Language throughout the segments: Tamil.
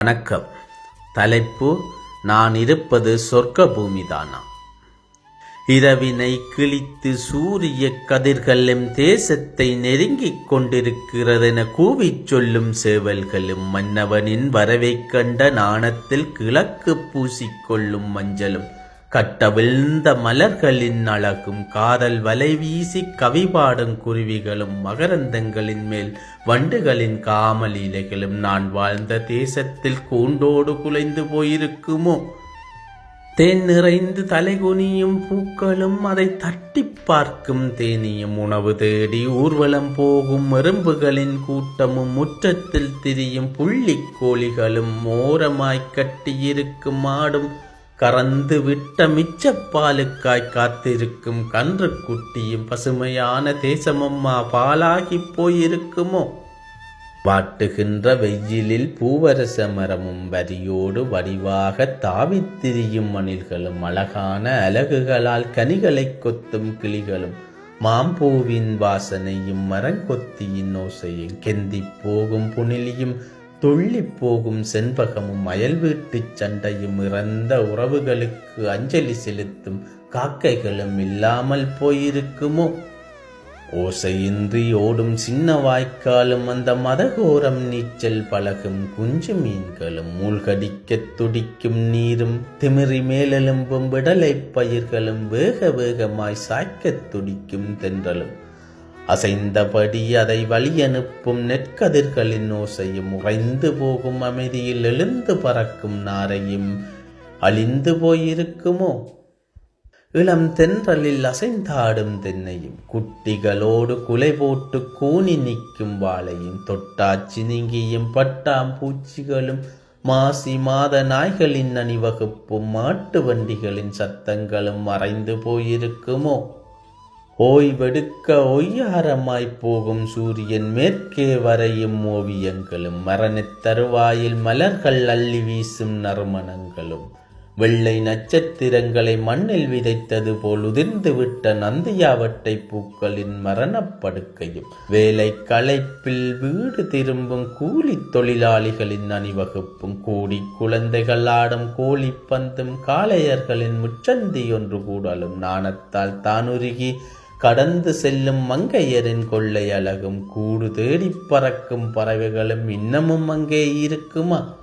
வணக்கம். தலைப்பு நான் இருப்பது சொர்க்க பூமிதானா இரவினை கிழித்து சூரிய கதிர்கள் எம் தேசத்தை நெருங்கிக் கொண்டிருக்கிறதென கூவிச் சொல்லும் சேவல்களும் மன்னவனின் வரவைக் கண்ட நாணத்தில் கிழக்கு பூசிக்கொள்ளும் மஞ்சளும். கட்டவிழ்ந்த மலர்களின் அழகும் காதல் வலை வீசி கவிபாடும் குருவிகளும் மகரந்தங்களின் மேல் வண்டுகளின் காமலீலைகளும் நான் வாழ்ந்த தேசத்தில் கூண்டோடு குலைந்து போயிருக்குமோ? தேன் நிறைந்து தலைகுனியும் பூக்களும் அதை தட்டி பார்க்கும் தேனியும் உணவு தேடி ஊர்வலம் போகும் எறும்புகளின் கூட்டமும் முற்றத்தில் திரியும் புள்ளிக் கோழிகளும் ஓரமாய் கட்டியிருக்கும் மாடும் கறந்து விட்ட மிச்சப்பாலுக்காய் காத்திருக்கும் கன்று குட்டியும் பசுமையான தேசமம்மா பாலாகிப் போயிருக்குமோ? வாட்டுகின்ற வெயிலில் பூவரச மரமும் வரியோடு வடிவாக தாவித்திரியும் மணில்களும் அழகான அலகுகளால் கனிகளை கொத்தும் கிளிகளும் மாம்பூவின் வாசனையும் மரங்கொத்தியின் ஓசையும் கெந்தி போகும் புனிலியும் துள்ளிப் போகும் செண்பகமும் அயல் வீட்டுச் சண்டையும் இறந்த உறவுகளுக்கு அஞ்சலி செலுத்தும் காக்கைகளும் இல்லாமல் போயிருக்குமோ? ஓசையின்றி ஓடும் சின்ன வாய்க்காலும் அந்த மதகோரம் நீச்சல் பழகும் குஞ்சு மீன்களும் மூழ்கடிக்கத் துடிக்கும் நீரும் திமிரி மேலெலும்பும் விடலைப் பயிர்களும் வேக வேகமாய் சாய்க்கத் துடிக்கும் தென்றலும். அசைந்தபடி அதை வழியனுப்பும் நெற்கதிர்களின் ஓசையும் உறைந்து போகும் அமைதியில் எழுந்து பறக்கும் நாரையும் அழிந்து போயிருக்குமோ? இளம் தென்றலில் அசைந்தாடும் தென்னையும் குட்டிகளோடு குலை போட்டு கூனி நிற்கும் வாழையும் தொட்டாச்சி நீங்கியும் பட்டாம் பூச்சிகளும் மாசி மாத நாய்களின் அணிவகுப்பும் மாட்டு வண்டிகளின் சத்தங்களும் மறைந்து போயிருக்குமோ? ஓய்வெடுக்க ஒய்யாரமாய் போகும் சூரியன் மேற்கே வரையும் ஓவியங்களும் மரணத் தருவாயில் மலர்கள் அள்ளி வீசும் நறுமணங்களும். வெள்ளை நட்சத்திரங்களை மண்ணில் விதைத்தது போல் உதிர்ந்துவிட்ட நந்தியாவட்டை பூக்களின் மரணப்படுக்கையும் வேலை களைப்பில் வீடு திரும்பும் கூலி தொழிலாளிகளின் அணிவகுப்பும் கூடி குழந்தைகள் ஆடும் கோழிப்பந்தும் காளையர்களின் முச்சந்தி ஒன்று கூடலும் நாணத்தால் தானுருகி கடந்து செல்லும் மங்கையரின் கொள்ளை அழகும் கூடு தேடி பறக்கும் பறவைகளும் இன்னமும் அங்கே இருக்குமா?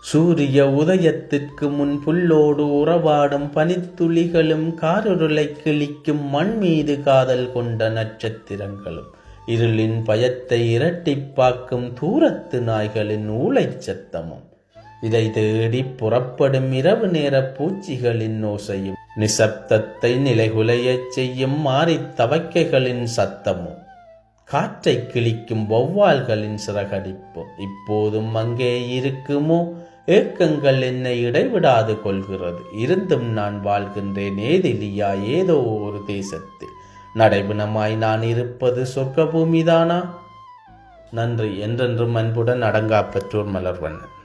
சூரிய உதயத்திற்கு முன் புல்லோடு உறவாடும் பனித்துளிகளும் காரொருளை கிழிக்கும் மண் மீது காதல் கொண்ட நட்சத்திரங்களும் இருளின் பயத்தை இரட்டிப்பாக்கும் தூரத்து நாய்களின் ஊளைச் சத்தமும். இதை தேடி புறப்படும் இரவு நேர பூச்சிகளின் ஓசையும் நிசப்தத்தை நிலைகுலையச் செய்யும் மாறித் தவக்கைகளின் சத்தமும் காற்றை கிழிக்கும் வௌவால்களின் சிறகடிப்பு இப்போதும் அங்கே இருக்குமோ? ஏக்கங்கள் என்னை இடைவிடாது கொள்கிறது. இருந்தும் நான் வாழ்கின்றேன். ஏதிலியா? ஏதோ ஒரு தேசத்தில். நடைபுணமாய் நான் இருப்பது சொர்க்க பூமிதானா நன்றி. என்றென்றும் அன்புடன் அடங்கா பெற்றோர் மலர்வண்ணன்.